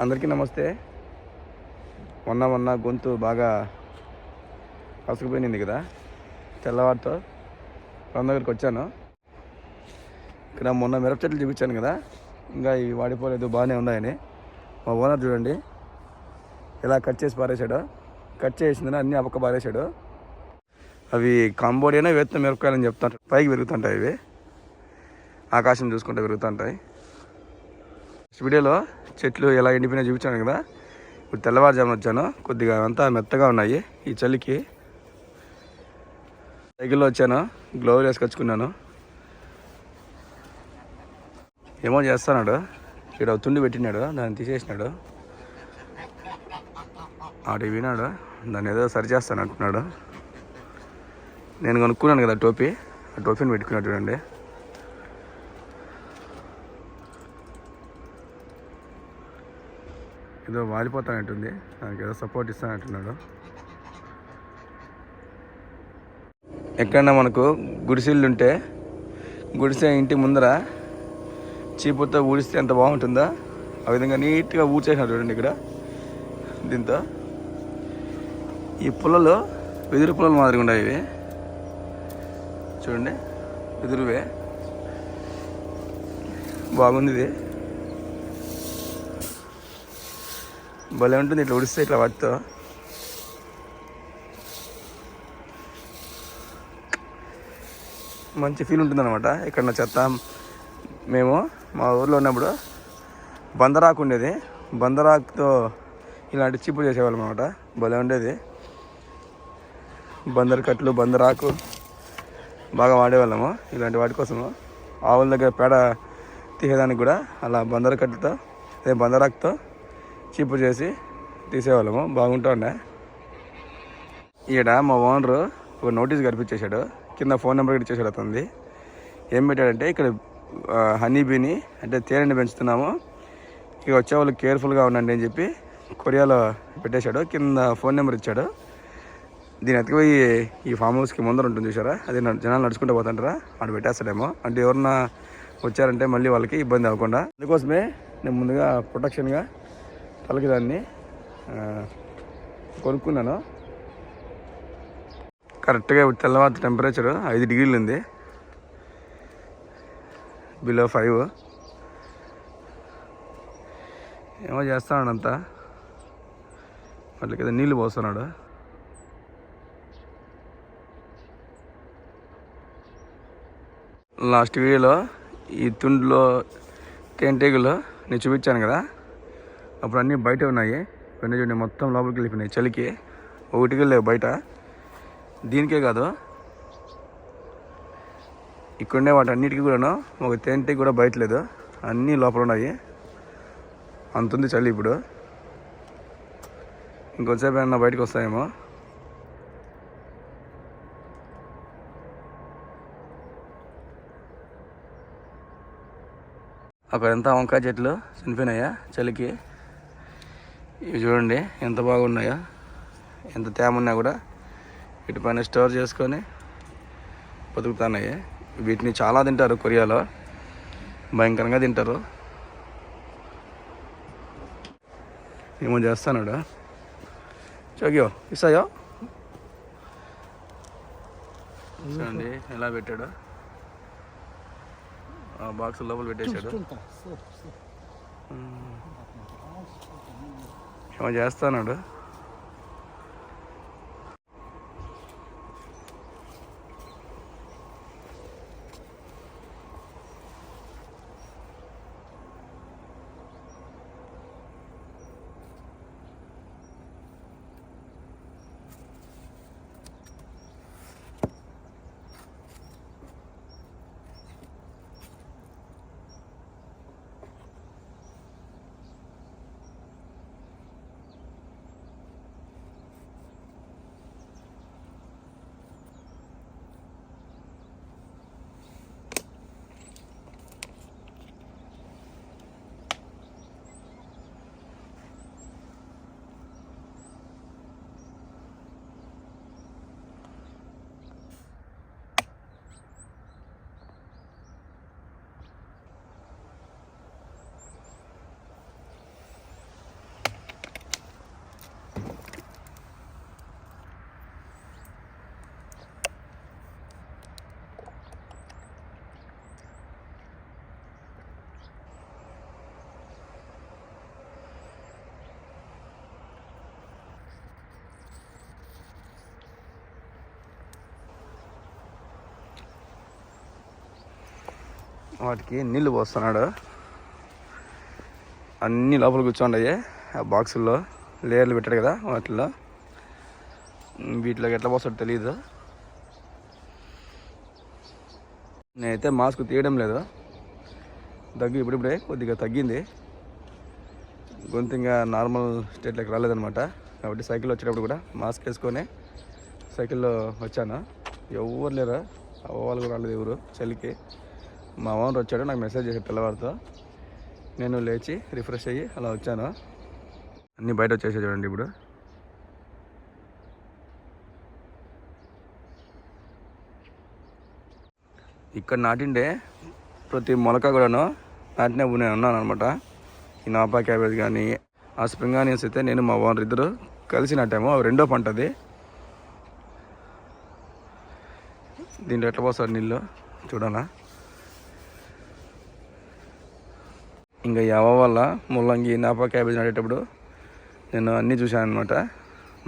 అందరికీ నమస్తే. మొన్న మొన్న గొంతు బాగా పసుకుపోయింది కదా. తెల్లవారితో పొలం దగ్గరికి వచ్చాను. ఇక్కడ మొన్న మిరప చెట్లు చూపించాను కదా. ఇంకా ఇవి వాడిపోలేదు బాగానే ఉన్నాయని. మా ఓనర్ చూడండి. ఇలా కట్ చేసి పారేశాడు. కట్ చేసిందని అన్నీ అపక్క పారేశాడు. అవి కాంబోడియానే వేత్త మిరపకాయలని చెప్తాంటారు. పైకి పెరుగుతుంటాయి ఇవి. ఆకాశం చూసుకుంటే పెరుగుతుంటాయి. వీడియోలో చెట్లు ఎలా ఎండిపోయినా చూపించాను కదా. ఇప్పుడు తెల్లవారుజామున వచ్చాను. కొద్దిగా అంతా మెత్తగా ఉన్నాయి. ఈ చలికి సైకిల్లో వచ్చాను. గ్లోవ్ వేసుకొచ్చుకున్నాను. ఏమో చేస్తున్నాడు. ఇక్కడ తుండి పెట్టినాడు. దాన్ని తీసేసినాడు. ఆడి వినాడు దాన్ని ఏదో సరి చేస్తాను అంటున్నాడు. నేను కొనుక్కున్నాను కదా టోపీ. ఆ టోపీని పెట్టుకున్నాడు చూడండి. ఏదో వాలిపోతానంటుంది. దానికి ఏదో సపోర్ట్ ఇస్తానంటున్నాడు. ఎక్కడన్నా మనకు గుడిసెళ్ళు ఉంటే గుడిసె ఇంటి ముందర చీపుతో ఊడిస్తే ఎంత బాగుంటుందో? ఆ విధంగా నీట్గా ఊడ్చేసినారు చూడండి ఇక్కడ దీంతో. ఈ పుల్లలు వెదురు పుల్లలు మాదిరిగా ఉన్నాయి ఇవి. చూడండి వెదురువే. బాగుంది ఇది. భలే ఉంటుంది ఇట్లా ఉడిస్తే ఇట్లా వాటితో మంచి ఫీల్ ఉంటుంది అనమాట ఇక్కడ నా చెత్త మేము మా ఊర్లో ఉన్నప్పుడు బందరాకు ఉండేది. బందరాకుతో ఇలాంటి చిప్పు చేసేవాళ్ళం అనమాట భలే ఉండేది. బందర్ కట్లు బందరాకు బాగా వాడేవాళ్ళము ఇలాంటి వాటి కోసము. ఆవుల దగ్గర పేడ తీసేదానికి కూడా అలా బందరకట్లతో అదే బందరాకుతో చీపు చేసి తీసేవాళ్ళము. బాగుంటుండే. ఈడ మా ఓనరు ఒక నోటీస్ కనిపించేశాడు కింద ఫోన్ నెంబర్ ఇచ్చేసాడు అతనిది. ఏం పెట్టాడంటే ఇక్కడ హనీబీని హనీ బీని అంటే తేనెని పెంచుతున్నాము. ఇక వచ్చేవాళ్ళు కేర్ఫుల్గా ఉండండి అని చెప్పి కొరియాలో పెట్టేశాడు. కింద ఫోన్ నెంబర్ ఇచ్చాడు. దీని ఎత్తుకుపోయి ఈ ఫామ్ హౌస్కి ముందర ఉంటుంది చూసారా అది జనాలు నడుచుకుంటూ పోతుంటారా? అక్కడ పెట్టేస్తాడేమో. అంటే ఎవరన్నా వచ్చారంటే మళ్ళీ వాళ్ళకి ఇబ్బంది అవ్వకుండా. అందుకోసమే నేను ముందుగా ప్రొటెక్షన్గా పలకదాన్ని కొనుక్కున్నాను. కరెక్ట్గా తెల్లవారు టెంపరేచరు ఐదు డిగ్రీలు ఉంది బిలో ఫైవ్. ఏమో చేస్తున్నాడు అంతా వాళ్ళకి నీళ్ళు పోస్తున్నాడు. లాస్ట్ వీడియోలో ఈ తుండ్లో తేనెటీగలు నేను చూపించాను కదా. అప్పుడు అన్నీ బయట ఉన్నాయి. ఇవన్నీ చూడండి మొత్తం లోపలికి వెళ్ళిపోయినాయి. చలికి. ఒకటికి లేవు బయట. దీనికే కాదు. ఇక్కడుండే వాటి అన్నిటికీ కూడాను ఒక తేనెటీగ కూడా బయట లేదు. అన్నీ లోపల ఉన్నాయి. అంతుంది చలి ఇప్పుడు. ఇంకొంతసేపు ఏమన్నా బయటకు వస్తాయేమో. అక్కడంతా వంకాయ చెట్లు చనిపోయినాయా చలికి? ఇవి చూడండి ఎంత బాగున్నాయో. ఎంత తేమ ఉన్నా కూడా వీటి పైన స్టోర్ చేసుకొని బతుకుతున్నాయి. వీటిని చాలా తింటారు కొరియాలో. భయంకరంగా తింటారు. ఏమో చేస్తానాడు? చోగ్యో ఇస్తాయో? చూడండి ఎలా పెట్టాడు. ఆ బాక్స్ లోపల పెట్టేశాడు. ఏమో చేస్తున్నాడు వాటికి నీళ్ళు పోస్తున్నాడు. అన్ని లోపల కూర్చోండాయి. ఆ బాక్సుల్లో లేయర్లు పెట్టాడు కదా వాటిల్లో. వీటిలోకి ఎట్లా పోస్తాడు తెలియదు నేనైతే మాస్క్ తీయడం లేదు. దగ్గు ఇప్పుడిప్పుడే కొద్దిగా తగ్గింది. గొంతు ఇంకా నార్మల్ స్టేట్లోకి రాలేదనమాట కాబట్టి సైకిల్ వచ్చేటప్పుడు కూడా మాస్క్ వేసుకొని సైకిల్లో వచ్చాను. ఎవరు లేరా? అవ్వాలి వాళ్ళు కూడా రాలేదు ఎవరు? చలికి మా ఓనర్ వచ్చాడు నాకు మెసేజ్ చేశాడు పిల్లవాడితో. నేను లేచి రిఫ్రెష్ అయ్యి అలా వచ్చాను. అన్నీ బయట వచ్చేసా చూడండి ఇప్పుడు. ఇక్కడ నాటిండే ప్రతి మొలక కూడాను నాటినప్పుడు నేను ఉన్నాను అనమాట ఈ నాపా క్యాబేజ్ కానీ ఆ స్ప్రింగ్ ఆనియన్స్ అయితే నేను మా ఓనర్ ఇద్దరు కలిసి నాటాము. అవి రెండో పంట అది. దీంట్లో ఎట్లా పోస్తారు నీళ్ళు? చూడాలా? ఇంకా ఎవ వల్ల ముల్లంగి నాపా క్యాబేజ్ నాటేటప్పుడు నేను అన్నీ చూశాను అనమాట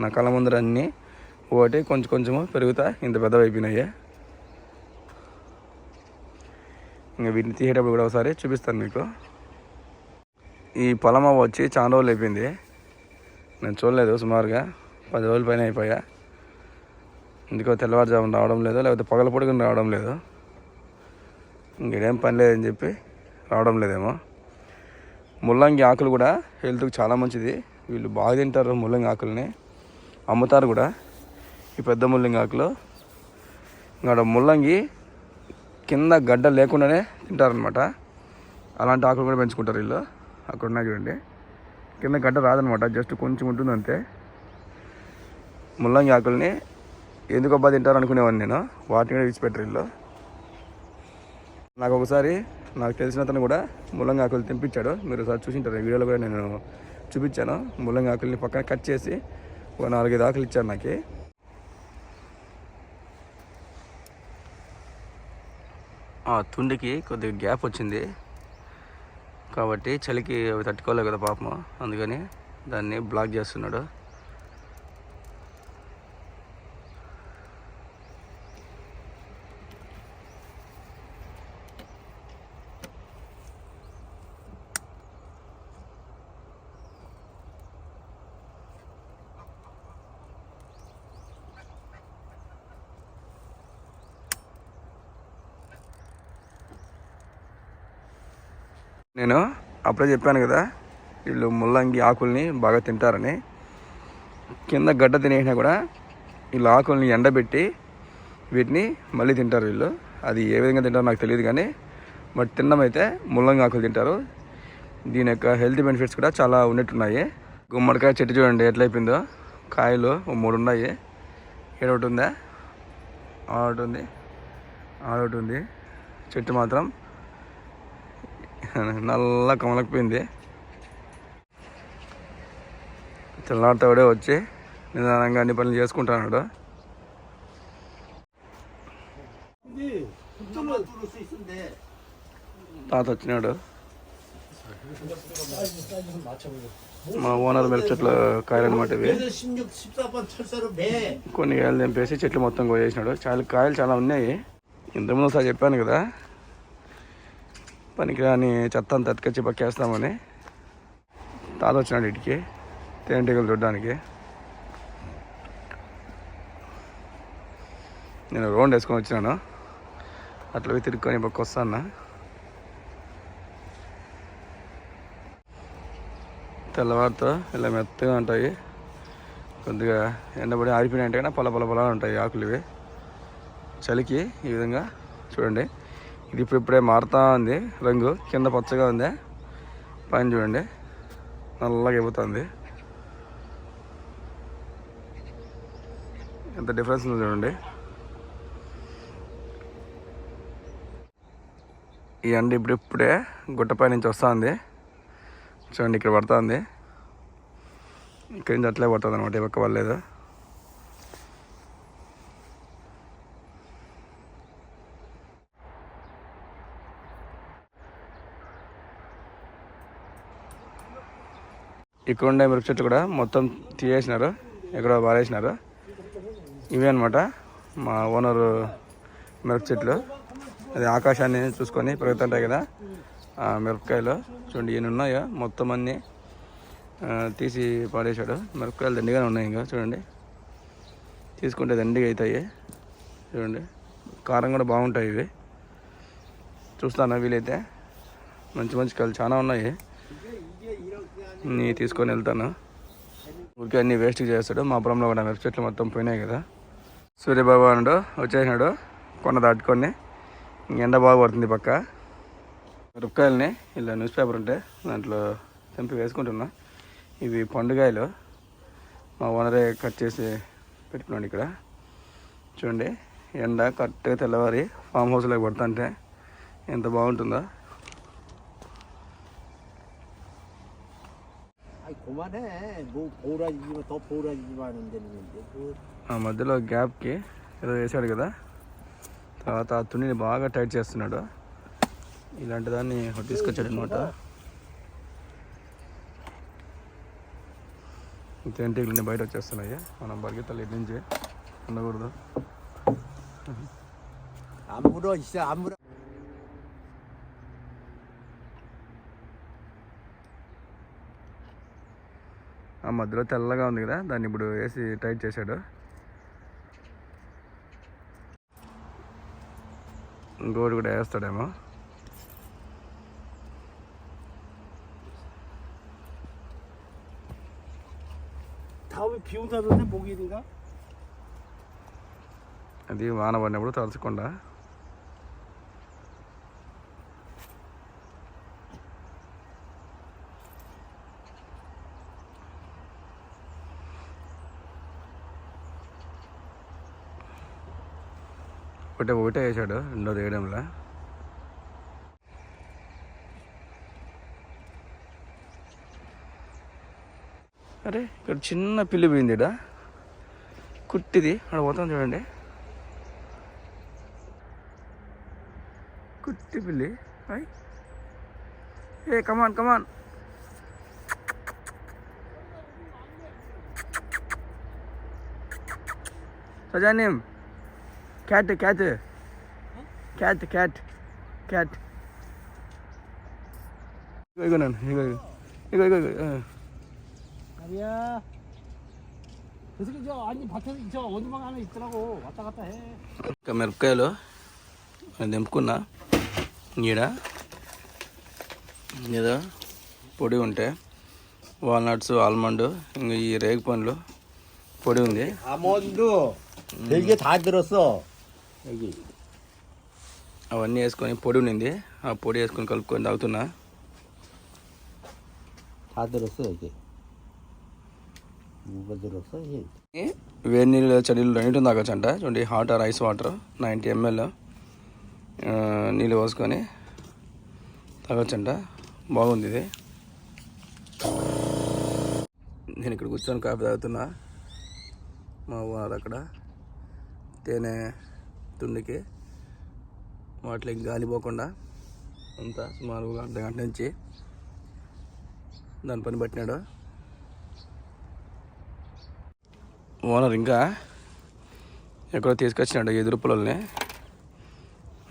నా కళ్ళ ముందర అన్నీ ఒకటి కొంచెం కొంచెము పెరుగుతా ఇంత పెద్దవి అయిపోయినాయి. ఇంకా వీటిని తీసేటప్పుడు కూడా ఒకసారి చూపిస్తాను మీకు. ఈ పొలం అవ్వ వచ్చి చాలా రోజులు అయిపోయింది. నేను చూడలేదు సుమారుగా పది రోజుల పైన అయిపోయా. ఎందుకో తెల్లవారుజామున రావడం లేదు లేకపోతే పగల పొడుగుని రావడం లేదు. ఇంకేం పని లేదని చెప్పి రావడం లేదేమో. ముల్లంగి ఆకులు కూడా హెల్త్కి చాలా మంచిది. వీళ్ళు బాగా తింటారు ముల్లంగి ఆకుల్ని. అమ్ముతారు కూడా ఈ పెద్ద ముల్లంగి ఆకులు. ఇంకా ముల్లంగి కింద గడ్డ లేకుండానే తింటారనమాట అలాంటి ఆకులు కూడా పెంచుకుంటారు వీళ్ళు. అక్కడ ఉన్నాయి చూడండి. కింద గడ్డ రాదనమాట జస్ట్ కొంచెం ఉంటుంది అంతే. ముల్లంగి ఆకుల్ని ఎందుకు అబ్బా తింటారు అనుకునేవాడిని నేను. వాటిని కూడా విడిచిపెట్టారు వీళ్ళు. నాకు ఒకసారి నాకు తెలిసిన అతను కూడా ముల్లంగి ఆకులు తెంపించాడు. మీరు ఒకసారి చూసింటారు వీడియోలో కూడా నేను చూపించాను. ముల్లంగి ఆకుల్ని పక్కన కట్ చేసి ఒక నాలుగైదు ఆకులు ఇచ్చాడు నాకు. ఆ తుండికి కొద్దిగా గ్యాప్ వచ్చింది. కాబట్టి చలికి అవి తట్టుకోలేదు కదా పాపం. అందుకని దాన్ని బ్లాక్ చేస్తున్నాడు. నేను అప్పుడే చెప్పాను కదా వీళ్ళు ముల్లంగి ఆకుల్ని బాగా తింటారని. కింద గడ్డ తినేసినా కూడా వీళ్ళు ఆకుల్ని ఎండబెట్టి వీటిని మళ్ళీ తింటారు వీళ్ళు. అది ఏ విధంగా తింటారో నాకు తెలియదు కానీ బట్ తిన్నమైతే ముల్లంగి ఆకులు తింటారు. దీని యొక్క హెల్త్ బెనిఫిట్స్ కూడా చాలా ఉన్నట్టున్నాయి. గుమ్మడికాయ చెట్టు చూడండి ఎట్లయిపోయిందో కాయలు మూడు ఉన్నాయి. ఏడొకటి ఉందా? ఆడొకటి ఉంది. ఆడొకటి ఉంది. చెట్టు మాత్రం నల్ల కమలకపోయింది. తెల్లారితోడే వచ్చి నిదానంగా అన్ని పనులు చేసుకుంటున్నాడు. తాత వచ్చినాడు. మా ఓనర్ మిరప కాయలు కాయలన్నమాట ఇవి. కొన్ని కాయలు తెంపేసి చెట్లు మొత్తం కోసేసినాడు. చాలా కాయలు చాలా ఉన్నాయి. ఇంతకుముందు ఒకసారి చెప్పాను కదా. పనికిరాని చెత్త అంతా అతికొచ్చి పక్కేస్తామని తాత వచ్చినాడు ఇటుకి తేనెటీగలు చూడడానికి. నేను రౌండ్ వేసుకొని వచ్చినాను. అట్లా తిరుక్కొని పక్క వస్తాను తెల్లవారితో ఇలా మెత్తగా ఉంటాయి. కొద్దిగా ఎండబడి ఆరిపోయినాయంటే కన్నా పొల పొల పొలాలు ఉంటాయి ఆకులు ఇవి. చలికి ఈ విధంగా చూడండి. ఇది ఇప్పుడు ఇప్పుడే ఉంది. రంగు కింద పచ్చగా ఉంది. పైన చూడండి. నల్లగా అయిపోతుంది. ఎంత డిఫరెన్స్ ఉంది చూడండి. ఈ ఎండ ఇప్పుడు ఇప్పుడే గుట్టపై నుంచి వస్తుంది. చూడండి ఇక్కడ పడుతుంది. ఇక్కడి నుంచి అట్లే పడుతుంది అనమాట ఈ పక్క ఇక్కడ ఉండే మిరప చెట్లు కూడా మొత్తం తీసేసినారు ఎక్కడో పారేసినారు. ఇవే అనమాట మా ఓనరు మిరప చెట్లు. అది ఆకాశాన్ని చూసుకొని పెరుగుతుంటాయి కదా ఆ మిరపకాయలు. చూడండి ఈయన ఉన్నాయో మొత్తం అన్నీ తీసి పాడేశాడు మిరపకాయలు దండిగానే ఉన్నాయి ఇంకా చూడండి. తీసుకుంటే దండిగా అవుతాయి చూడండి. కారం కూడా బాగుంటాయి ఇవి. చూస్తాను వీలైతే? మంచి మంచి కాయలు చాలా ఉన్నాయి. తీసుకొని వెళ్తాను. ఊరికే అన్ని వేస్ట్ చేస్తాడు. మా పొలంలో కూడా మిరప చెట్లు మొత్తం పోయినాయి కదా. సూర్యభగవానుడు వచ్చేసినాడు కొండ దాటుకొని. ఎండ బాగా పడుతుంది పక్క. మిరపకాయలని ఇలా న్యూస్ పేపర్ ఉంటే దాంట్లో తెంపి వేసుకుంటున్నా. ఇవి పండుగాయలు. మా ఓనరే కట్ చేసి పెట్టుకున్నాడు ఇక్కడ. చూడండి ఎండ కరెక్ట్గా తెల్లవారి ఫామ్ హౌస్లోకి పడుతుంటే ఎంత బాగుంటుందో 아이 그만해. 뭐 보라지지만 더 보라지지만 하는 데는 뭐 ఆ మధ్యలో గ్యాప్కి ఏదో వేసాడు కదా తర్వాత ఆ తునిని బాగా టైట్ చేస్తున్నాడు ఇలాంటి దాన్ని ఒకటి తీసుకొచ్చాడు అనమాట తేనెటీగలన్నీ బయట వచ్చేస్తున్నాయి మనం పరిగెత్తాలి ఇటు నుంచి ఉండకూడదు 안 물어 진짜 안 물어. మధ్యలో తెల్లగా ఉంది కదా దాన్ని ఇప్పుడు వేసి టైట్ చేశాడు. ఇంకోటి కూడా వేస్తాడేమో. అది వాన పడినప్పుడు తలచకుండా. ఒకటే ఒకటే వేసాడు రెండో వేయడంలో. అరే ఇక్కడ చిన్న పిల్లి పోయింది ఇడ కుట్టిది అక్కడ పోతాం చూడండి. కుట్టి పిల్లి hi hey come on come on సజానేం Cat cat cat cat cat ఇగో ఇగో నన్ను ఇగో ఇగో ఇగో ఇగో ఇగో ఆ. 아니야. 그 새끼 저 아니 밭에 저 어디 방 하나 있더라고 왔다 갔다 해. ఇంకా మిరపకాయలు నేను దింపుకున్నా ఈడ ఏదో పొడి ఉంటే వాల్నట్స్ ఆల్మండ్ ఇంకా ఈ రేగు పండ్లు పొడి ఉంది 아몬드 별게 다 들었어 여기. అవన్నీ వేసుకొని పొడి ఉండింది. ఆ పొడి వేసుకొని కలుపుకొని తాగుతున్నా. వేడి నీళ్ళు చడీలు రెండు తాగొచ్చు అంట చూడండి hot or ice water ninety ML నీళ్ళు పోసుకొని తాగొచ్చంట. బాగుంది ఇది. నేను ఇక్కడ కూర్చొని కాఫీ తాగుతున్నా. మా వాళ్ళు అక్కడ. తేనె తుండికి. వాటికి గాలి పోకుండా అంతా సుమారు అర్ధ గంట నుంచి దాని పని పట్టినాడు. ఓనర్ ఇంకా ఎక్కడో తీసుకొచ్చినాడు ఎదురు పొలాలని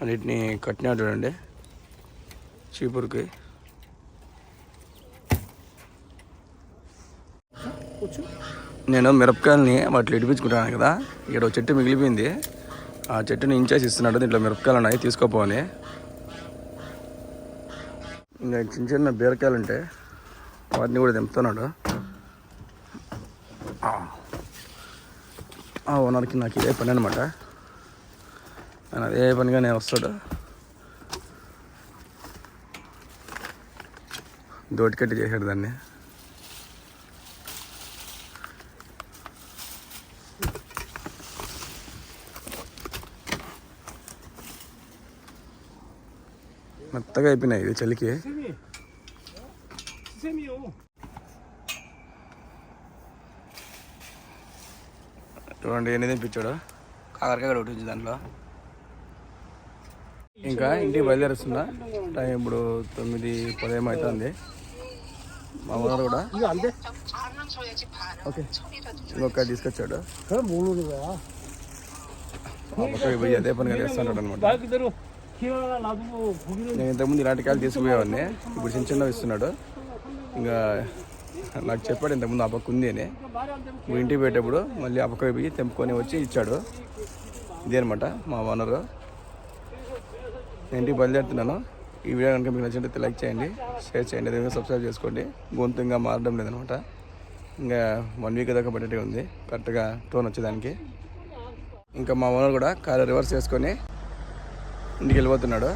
అన్నిటిని కట్టినాడు చూడండి. చీపురుకి. నేను మిరపకాయలని వాటిలో ఇడిపించుకుంటాను కదా. ఇక్కడ చెట్టు మిగిలిపోయింది. ఆ చెట్టుని ఇంచేసి ఇస్తున్నాడు దీంట్లో మిరపకాయలు ఉన్నాయి తీసుకోపోని. ఇంకా చిన్న చిన్న బీరకాయలు ఉంటాయి వాటిని కూడా దింపుతున్నాడు ఆ. ఓనర్కి నాకు ఇదే పని అనమాట ఆయన అదే పనిగానే వస్తాడు. దోటికట్టి చేశాడు దాన్ని. మెత్తగా అయిపోయినాయి ఇది చలికి. చూడండి ఎన్ని తెప్పించాడు. కాకరకాయ ఒకటి వచ్చింది దాంట్లో. ఇంకా ఇంటికి బయలుదేరుస్తున్నా టైం ఇప్పుడు తొమ్మిది పదేమో అవుతుంది. మా ఊరు కూడా. ఓకే. ఇంకొక తీసుకొచ్చాడు. మూడు అదే పనిగా చేస్తాడు అనమాట. నేను ఇంతకుముందు ఇలాంటి కాయలు తీసుకుపోయేవాడిని. ఇప్పుడు చిన్న చిన్నవి ఇస్తున్నాడు. ఇంకా నాకు చెప్పాడు ఇంతకుముందు ఆ పక్క ఉంది అని ఇంటికి పోయేటప్పుడు మళ్ళీ ఆ పోయి తెంపుకొని వచ్చి ఇచ్చాడు. ఇదేనమాట మా ఓనరు. నేను ఇంటికి బయలుదేరుతున్నాను. ఈ వీడియో కనుక మీకు నచ్చినట్టు లైక్ చేయండి షేర్ చేయండి అదేవిధంగా సబ్స్క్రైబ్ చేసుకోండి. గొంతు ఇంకా మారడం లేదనమాట ఇంకా వన్ వీక్ దాకా పడేటే ఉంది. కరెక్ట్గా టోన్ వచ్చేదానికి. ఇంకా మా ఓనర్ కూడా కారు రివర్స్ చేసుకొని ఇంటికి వెళ్ళిపోతున్నాడు.